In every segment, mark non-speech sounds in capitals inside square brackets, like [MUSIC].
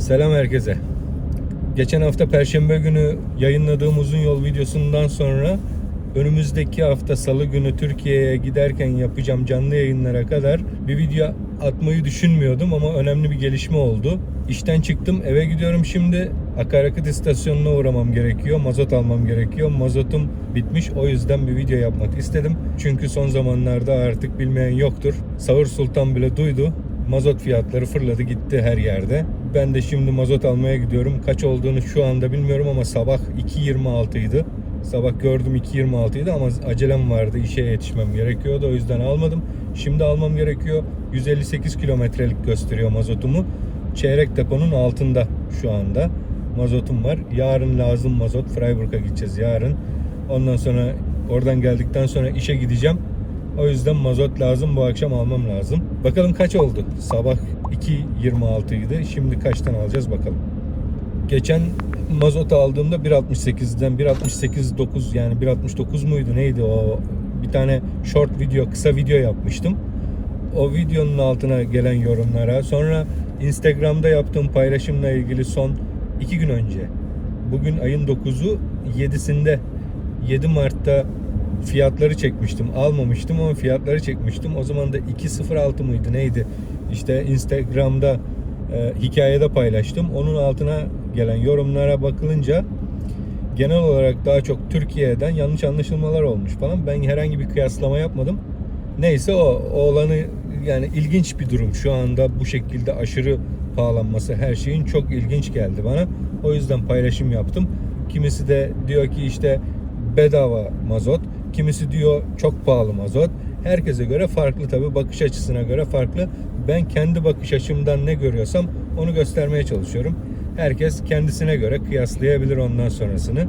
Selam herkese. Geçen hafta Perşembe günü yayınladığım uzun yol videosundan sonra önümüzdeki hafta Salı günü Türkiye'ye giderken yapacağım canlı yayınlara kadar bir video atmayı düşünmüyordum ama önemli bir gelişme oldu. İşten çıktım eve gidiyorum şimdi akaryakıt istasyonuna uğramam gerekiyor. Mazot almam gerekiyor. Mazotum bitmiş o yüzden bir video yapmak istedim. Çünkü son zamanlarda artık bilmeyen yoktur. Sağır Sultan bile duydu. Mazot fiyatları fırladı gitti her yerde. Ben de şimdi mazot almaya gidiyorum. Kaç olduğunu şu anda bilmiyorum ama sabah 2.26 idi. Sabah gördüm 2.26 idi ama acelem vardı. işe yetişmem gerekiyordu. O yüzden almadım. Şimdi almam gerekiyor. 158 kilometrelik gösteriyor mazotumu. Çeyrek deponun altında şu anda mazotum var. Yarın lazım mazot. Freiburg'a gideceğiz yarın. Ondan sonra oradan geldikten sonra işe gideceğim. O yüzden mazot lazım. Bu akşam almam lazım. Bakalım kaç oldu? Sabah 2.26 idi. Şimdi kaçtan alacağız bakalım. Geçen mazot aldığımda 1.68'den 1.68.9 yani 1.69 muydu neydi o bir tane short video kısa video yapmıştım. O videonun altına gelen yorumlara sonra Instagram'da yaptığım paylaşımla ilgili son 2 gün önce bugün ayın 9'u 7'sinde 7 Mart'ta fiyatları çekmiştim. Almamıştım ama fiyatları çekmiştim. O zaman da 2.06 mıydı neydi? İşte Instagram'da e, hikayede paylaştım. Onun altına gelen yorumlara bakılınca genel olarak daha çok Türkiye'den yanlış anlaşılmalar olmuş falan. Ben herhangi bir kıyaslama yapmadım. Neyse o, o olanı yani ilginç bir durum. Şu anda bu şekilde aşırı pahalanması her şeyin çok ilginç geldi bana. O yüzden paylaşım yaptım. Kimisi de diyor ki işte bedava mazot. Kimisi diyor çok pahalı mazot. Herkese göre farklı tabi bakış açısına göre farklı. Ben kendi bakış açımdan ne görüyorsam onu göstermeye çalışıyorum. Herkes kendisine göre kıyaslayabilir ondan sonrasını.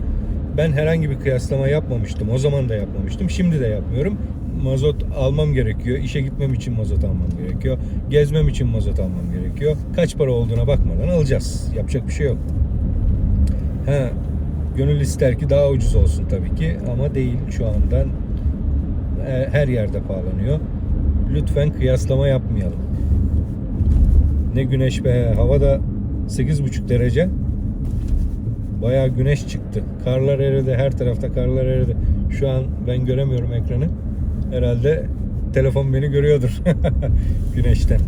Ben herhangi bir kıyaslama yapmamıştım. O zaman da yapmamıştım. Şimdi de yapmıyorum. Mazot almam gerekiyor. İşe gitmem için mazot almam gerekiyor. Gezmem için mazot almam gerekiyor. Kaç para olduğuna bakmadan alacağız. Yapacak bir şey yok. Ha, gönül ister ki daha ucuz olsun tabii ki ama değil şu anda e, her yerde pahalanıyor. Lütfen kıyaslama yapmayalım. Ne güneş be hava da 8,5 derece. Bayağı güneş çıktı. Karlar eridi. Her tarafta karlar eridi. Şu an ben göremiyorum ekranı. Herhalde telefon beni görüyordur. [LAUGHS] Güneşten.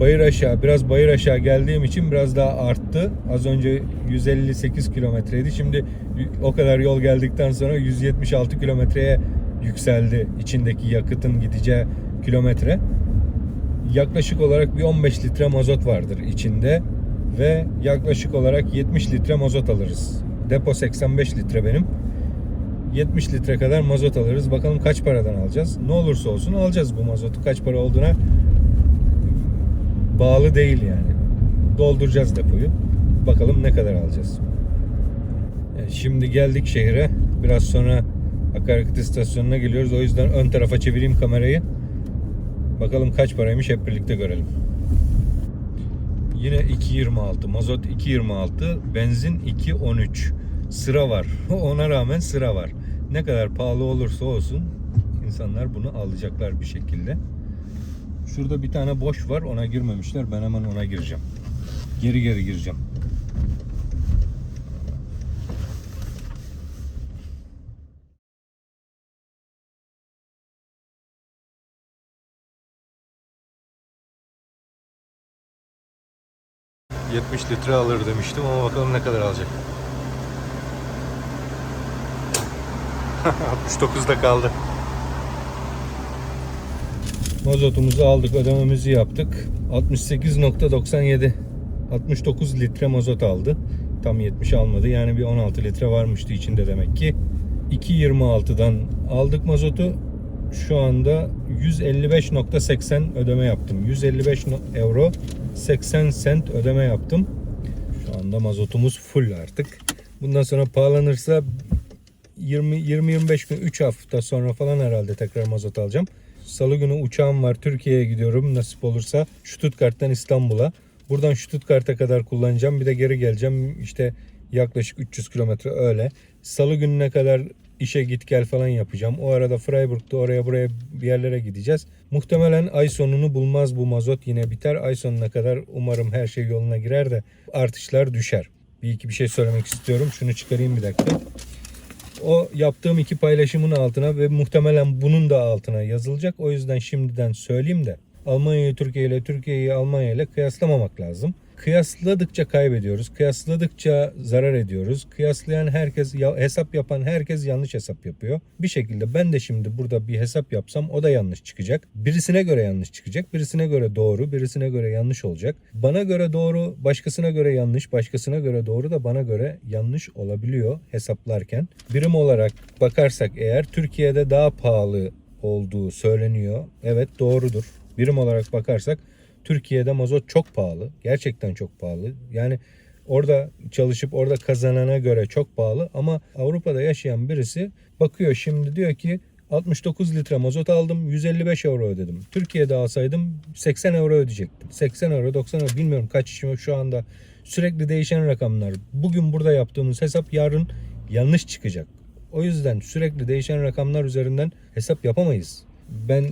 Bayır aşağı, biraz bayır aşağı geldiğim için biraz daha arttı. Az önce 158 kilometreydi. Şimdi o kadar yol geldikten sonra 176 kilometreye yükseldi içindeki yakıtın gideceği kilometre. Yaklaşık olarak bir 15 litre mazot vardır içinde ve yaklaşık olarak 70 litre mazot alırız. Depo 85 litre benim. 70 litre kadar mazot alırız. Bakalım kaç paradan alacağız. Ne olursa olsun alacağız bu mazotu. Kaç para olduğuna bağlı değil yani. Dolduracağız depoyu. Bakalım ne kadar alacağız. Evet, Şimdi geldik şehre. Biraz sonra akaryakıt istasyonuna geliyoruz. O yüzden ön tarafa çevireyim kamerayı. Bakalım kaç paraymış hep birlikte görelim. Yine 2.26. Mazot 2.26. Benzin 2.13. Sıra var. [LAUGHS] Ona rağmen sıra var. Ne kadar pahalı olursa olsun insanlar bunu alacaklar bir şekilde. Şurada bir tane boş var. Ona girmemişler. Ben hemen ona gireceğim. Geri geri gireceğim. ...70 litre alır demiştim ama bakalım ne kadar alacak. [LAUGHS] 69'da kaldı. Mazotumuzu aldık, ödememizi yaptık. 68.97 69 litre mazot aldı. Tam 70 almadı. Yani bir 16 litre varmıştı içinde demek ki. 2.26'dan aldık mazotu. Şu anda 155.80 ödeme yaptım. 155 no- euro 80 sent ödeme yaptım. Şu anda mazotumuz full artık. Bundan sonra pahalanırsa 20 20-25 gün 3 hafta sonra falan herhalde tekrar mazot alacağım. Salı günü uçağım var. Türkiye'ye gidiyorum nasip olursa. Stuttgart'tan İstanbul'a. Buradan Stuttgart'a kadar kullanacağım. Bir de geri geleceğim. İşte yaklaşık 300 kilometre öyle. Salı gününe kadar işe git gel falan yapacağım. O arada Freiburg'da oraya buraya bir yerlere gideceğiz. Muhtemelen ay sonunu bulmaz bu mazot yine biter. Ay sonuna kadar umarım her şey yoluna girer de artışlar düşer. Bir iki bir şey söylemek istiyorum. Şunu çıkarayım bir dakika. O yaptığım iki paylaşımın altına ve muhtemelen bunun da altına yazılacak. O yüzden şimdiden söyleyeyim de Almanya'yı Türkiye ile Türkiye'yi Almanya ile kıyaslamamak lazım. Kıyasladıkça kaybediyoruz. Kıyasladıkça zarar ediyoruz. Kıyaslayan herkes, hesap yapan herkes yanlış hesap yapıyor. Bir şekilde ben de şimdi burada bir hesap yapsam o da yanlış çıkacak. Birisine göre yanlış çıkacak. Birisine göre doğru, birisine göre yanlış olacak. Bana göre doğru, başkasına göre yanlış, başkasına göre doğru da bana göre yanlış olabiliyor hesaplarken. Birim olarak bakarsak eğer Türkiye'de daha pahalı olduğu söyleniyor. Evet doğrudur. Birim olarak bakarsak Türkiye'de mazot çok pahalı. Gerçekten çok pahalı. Yani orada çalışıp orada kazanana göre çok pahalı ama Avrupa'da yaşayan birisi bakıyor şimdi diyor ki 69 litre mazot aldım 155 euro ödedim. Türkiye'de alsaydım 80 euro ödeyecektim. 80 euro 90 euro bilmiyorum kaç işim şu anda sürekli değişen rakamlar. Bugün burada yaptığımız hesap yarın yanlış çıkacak. O yüzden sürekli değişen rakamlar üzerinden hesap yapamayız. Ben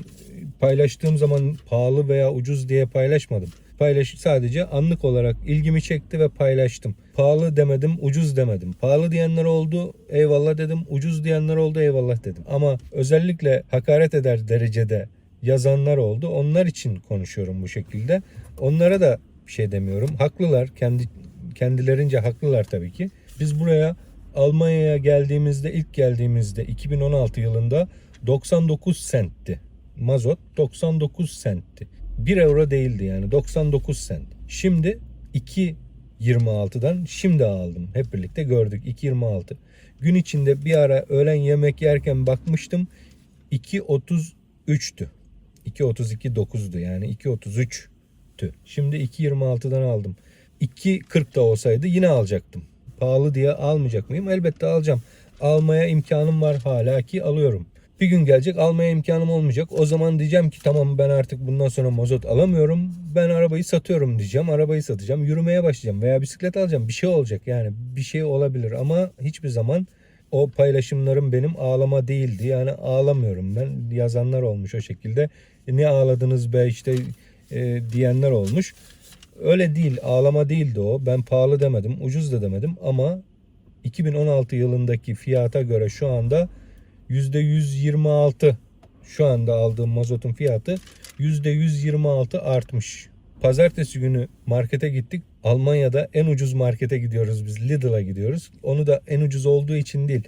paylaştığım zaman pahalı veya ucuz diye paylaşmadım. Paylaş sadece anlık olarak ilgimi çekti ve paylaştım. Pahalı demedim, ucuz demedim. Pahalı diyenler oldu, eyvallah dedim. Ucuz diyenler oldu, eyvallah dedim. Ama özellikle hakaret eder derecede yazanlar oldu. Onlar için konuşuyorum bu şekilde. Onlara da bir şey demiyorum. Haklılar, kendi kendilerince haklılar tabii ki. Biz buraya Almanya'ya geldiğimizde ilk geldiğimizde 2016 yılında 99 sentti. Mazot 99 sentti. 1 euro değildi yani 99 sent. Şimdi 2.26'dan şimdi aldım. Hep birlikte gördük 2.26. Gün içinde bir ara öğlen yemek yerken bakmıştım 2.33'tü. 2.32.9'du yani 2.33'tü. Şimdi 2.26'dan aldım. 2.40'da olsaydı yine alacaktım. Pahalı diye almayacak mıyım? Elbette alacağım. Almaya imkanım var hala ki alıyorum. Bir gün gelecek almaya imkanım olmayacak. O zaman diyeceğim ki tamam ben artık bundan sonra mazot alamıyorum. Ben arabayı satıyorum diyeceğim. Arabayı satacağım. Yürümeye başlayacağım veya bisiklet alacağım. Bir şey olacak yani. Bir şey olabilir ama hiçbir zaman o paylaşımlarım benim ağlama değildi. Yani ağlamıyorum ben. Yazanlar olmuş o şekilde. E, ne ağladınız be işte e, diyenler olmuş. Öyle değil. Ağlama değildi o. Ben pahalı demedim. Ucuz da demedim ama 2016 yılındaki fiyata göre şu anda %126 şu anda aldığım mazotun fiyatı %126 artmış. Pazartesi günü markete gittik. Almanya'da en ucuz markete gidiyoruz biz. Lidl'a gidiyoruz. Onu da en ucuz olduğu için değil.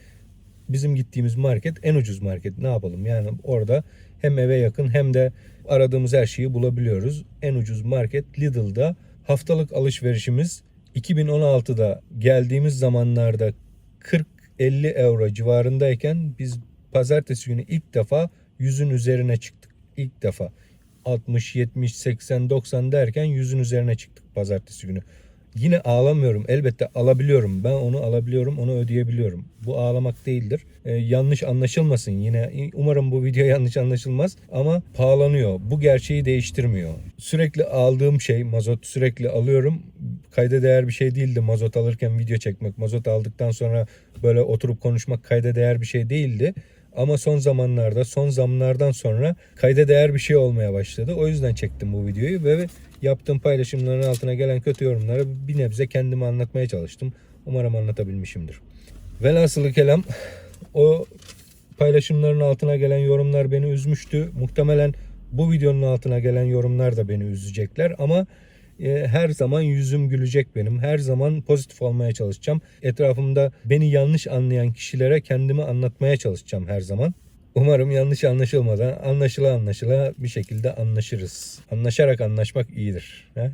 Bizim gittiğimiz market en ucuz market. Ne yapalım? Yani orada hem eve yakın hem de aradığımız her şeyi bulabiliyoruz. En ucuz market Lidl'da. Haftalık alışverişimiz 2016'da geldiğimiz zamanlarda 40-50 euro civarındayken biz pazartesi günü ilk defa yüzün üzerine çıktık. İlk defa 60, 70, 80, 90 derken yüzün üzerine çıktık pazartesi günü. Yine ağlamıyorum. Elbette alabiliyorum. Ben onu alabiliyorum, onu ödeyebiliyorum. Bu ağlamak değildir. Ee, yanlış anlaşılmasın yine. Umarım bu video [LAUGHS] yanlış anlaşılmaz ama pahalanıyor. Bu gerçeği değiştirmiyor. Sürekli aldığım şey mazot sürekli alıyorum. Kayda değer bir şey değildi mazot alırken video çekmek. Mazot aldıktan sonra böyle oturup konuşmak kayda değer bir şey değildi. Ama son zamanlarda, son zamlardan sonra kayda değer bir şey olmaya başladı. O yüzden çektim bu videoyu ve yaptığım paylaşımların altına gelen kötü yorumları bir nebze kendime anlatmaya çalıştım. Umarım anlatabilmişimdir. Velhasılı kelam o paylaşımların altına gelen yorumlar beni üzmüştü. Muhtemelen bu videonun altına gelen yorumlar da beni üzecekler ama e, her zaman yüzüm gülecek benim. Her zaman pozitif olmaya çalışacağım. Etrafımda beni yanlış anlayan kişilere kendimi anlatmaya çalışacağım her zaman. Umarım yanlış anlaşılmadan anlaşıla anlaşıla bir şekilde anlaşırız. Anlaşarak anlaşmak iyidir. [LAUGHS]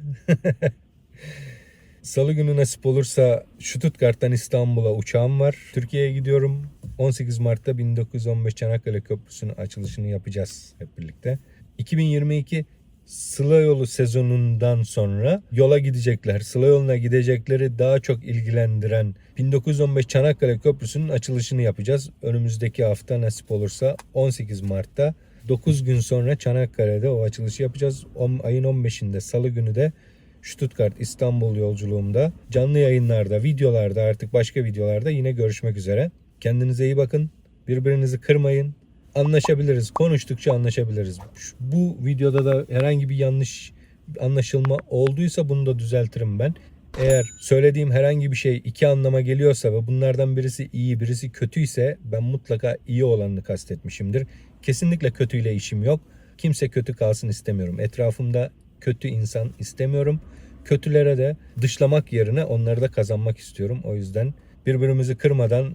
Salı günü nasip olursa Stuttgart'tan İstanbul'a uçağım var. Türkiye'ye gidiyorum. 18 Mart'ta 1915 Çanakkale Köprüsü'nün açılışını yapacağız hep birlikte. 2022 Sıla yolu sezonundan sonra yola gidecekler. Sıla yoluna gidecekleri daha çok ilgilendiren 1915 Çanakkale Köprüsü'nün açılışını yapacağız. Önümüzdeki hafta nasip olursa 18 Mart'ta 9 gün sonra Çanakkale'de o açılışı yapacağız. On- Ayın 15'inde Salı günü de Stuttgart İstanbul yolculuğumda canlı yayınlarda, videolarda artık başka videolarda yine görüşmek üzere. Kendinize iyi bakın. Birbirinizi kırmayın. Anlaşabiliriz. Konuştukça anlaşabiliriz. Bu videoda da herhangi bir yanlış anlaşılma olduysa bunu da düzeltirim ben. Eğer söylediğim herhangi bir şey iki anlama geliyorsa ve bunlardan birisi iyi birisi kötüyse ben mutlaka iyi olanını kastetmişimdir. Kesinlikle kötüyle işim yok. Kimse kötü kalsın istemiyorum. Etrafımda kötü insan istemiyorum. Kötülere de dışlamak yerine onları da kazanmak istiyorum. O yüzden birbirimizi kırmadan